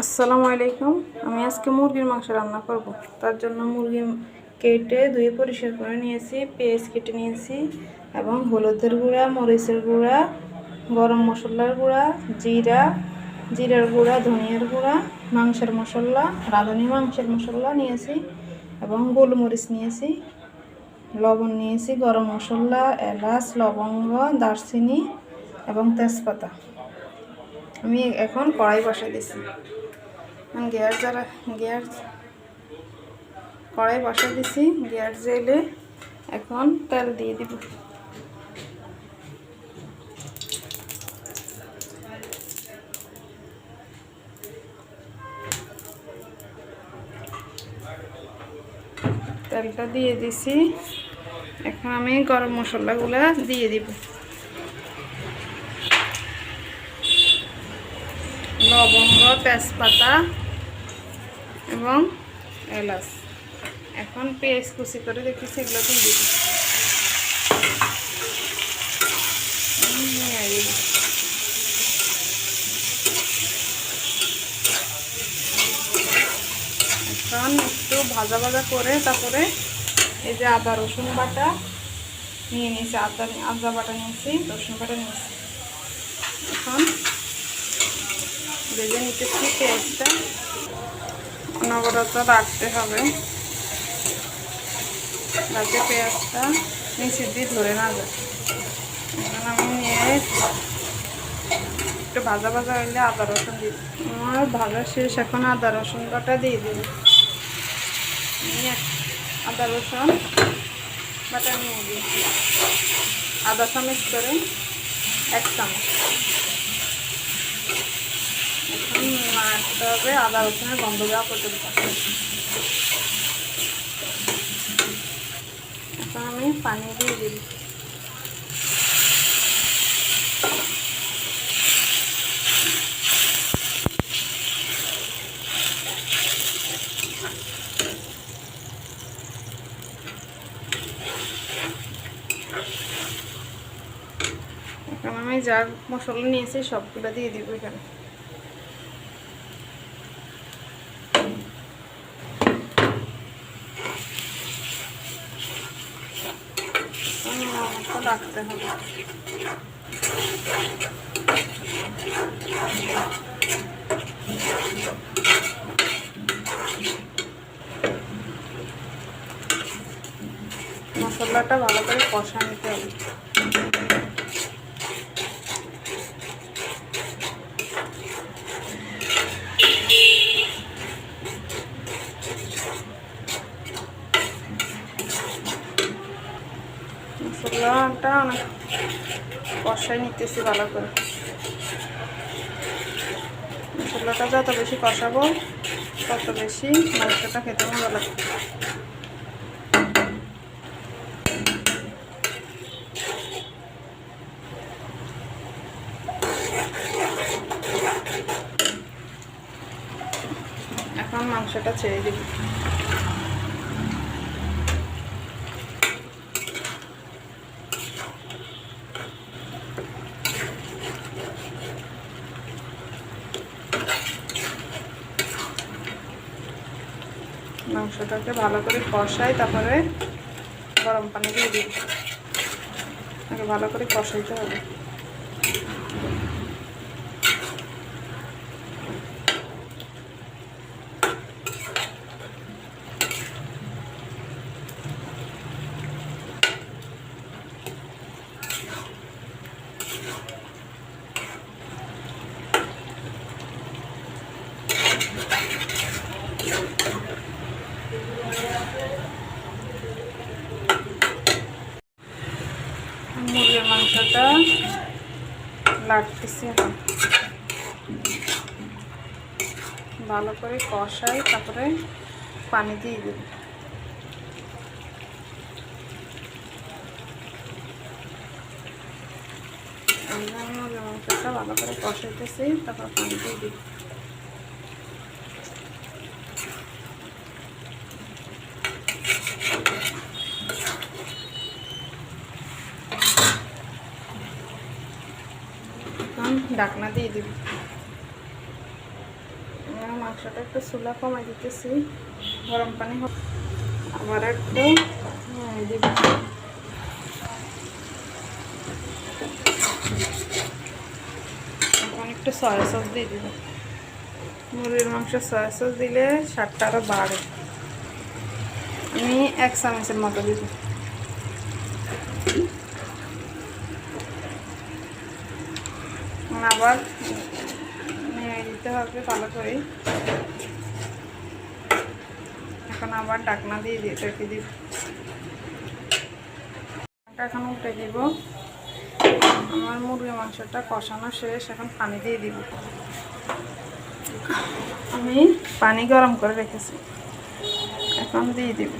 আসসালামু আলাইকুম। আমি আজকে মুরগির মাংস রান্না করব। তার জন্য মুরগি কেটে ধুয়ে পরিষ্কার করে নিয়েছি, পেঁয়াজ কেটে নিয়েছি এবং হলুদের গুঁড়া, মরিচের গুঁড়া, গরম মশলার গুঁড়া, জিরা, জিরার গুঁড়া, ধনিয়ার গুঁড়া, মাংসের মশলা, রাঁধুনি মাংসের মশলা নিয়েছি এবং গোলমরিচ নিয়েছি, লবণ নিয়েছি, গরম মশলা, এলাচ, লবঙ্গ, দারচিনি এবং তেজপাতা। আমি এখন কড়াই বসাই দিছি। গ্যাস যারা গ্যাস কড়াই বসাই দিছি গ্যাস জেলে এখন তেল দিয়ে দিব। তেলটা দিয়ে দিছি। এখন আমি গরম মশলাগুলো দিয়ে দিব। লবঙ্গ, তেজপাতা এবং এলাচ। এখন পেঁয়াজ কুচি করে দেখি সেগুলো দিয়ে দিবি এখন একটু ভাজা ভাজা করে তারপরে এই যে আদা, রসুন বাটা নিয়ে নিয়েছি। আদা আদা বাটা নিয়েছি, রসুন বাটা নিয়েছি। এখন ভেজে নিতেছি পেঁয়াজটা। অনবরত রাখতে হবে। যাতে পেঁয়াজটা নিচে দিয়ে ধরে না যায় এখন আমি নিয়ে একটু ভাজা ভাজা হইলে আদা রসুন দিই। আমার ভাজা শেষ, এখন আদা রসুন বাটা দিয়ে দেব। নিয়ে আদা রসুন বাটা নিয়ে দিই। আদা চামচ করে এক চামচ। হবে আদা রসুনের গন্ধ দেওয়া পর্যন্ত। এখন আমি পানি দিয়ে দিই। আমি যা মশলা নিয়েছি সবগুলো দিয়ে দিব এখানে। রাখতে হবে। মশলাটা ভালো করে কষা নিতে হবে মশলাটা অনেক কষাই নিতেছি ভালো করে। মশলাটা যত বেশি কষাবো, তত বেশি মাংসটা খেতে ভালো লাগবে। এখন মাংসটা ছেড়ে দিবি। মাংসটাকে ভালো করে কষাই তারপরে গরম পানি দিয়ে দিই। আগে ভালো করে কষাইতে হবে মুরগির মাংসটা লাগতেছে। ভালো করে কষাই, তারপরে পানি দিয়ে দেব ভালো করে কষাইতেছি, তারপর পানি দিয়ে দিই। ডাকনা দিয়ে দিবি। মাংসটা একটু চুলা কমাই দিতেছি। গরম পানি আবার একটু নেড়ে দিব। একটু সয়া সস দিয়ে দিব। মুরগির মাংস সয়া সস দিলে স্বাদটা আরও বাড়ে। আমি এক চামচের মতো দিব। আবার নেড়ে দিতে হবে ভালো করে। এখন আবার ডাকনা দিয়ে দিয়ে রেখে দিব। এখন উঠে দিব। আমার মুরগি মাংসটা কষানো শেষ, এখন পানি দিয়ে দিব। আমি পানি গরম করে রেখেছি। এখন দিয়ে দিব।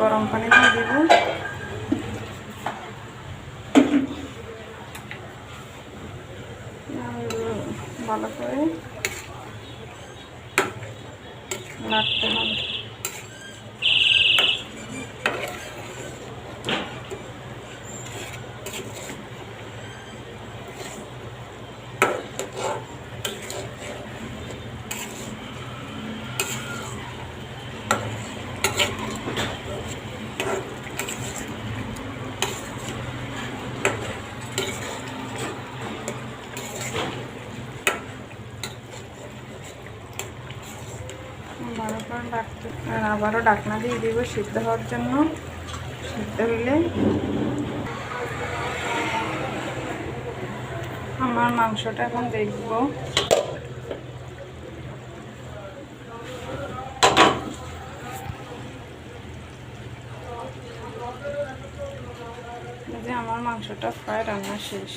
গরম পানি দিয়ে দিব আর ভালো করে নাড়তে হবে। ভালো করে ডাকতে, আর আবারও ডাকনা দিয়ে দিব সিদ্ধ হওয়ার জন্য। সিদ্ধ হইলে আমার মাংসটা এখন দেখব। আমার মাংসটা প্রায় রান্না শেষ।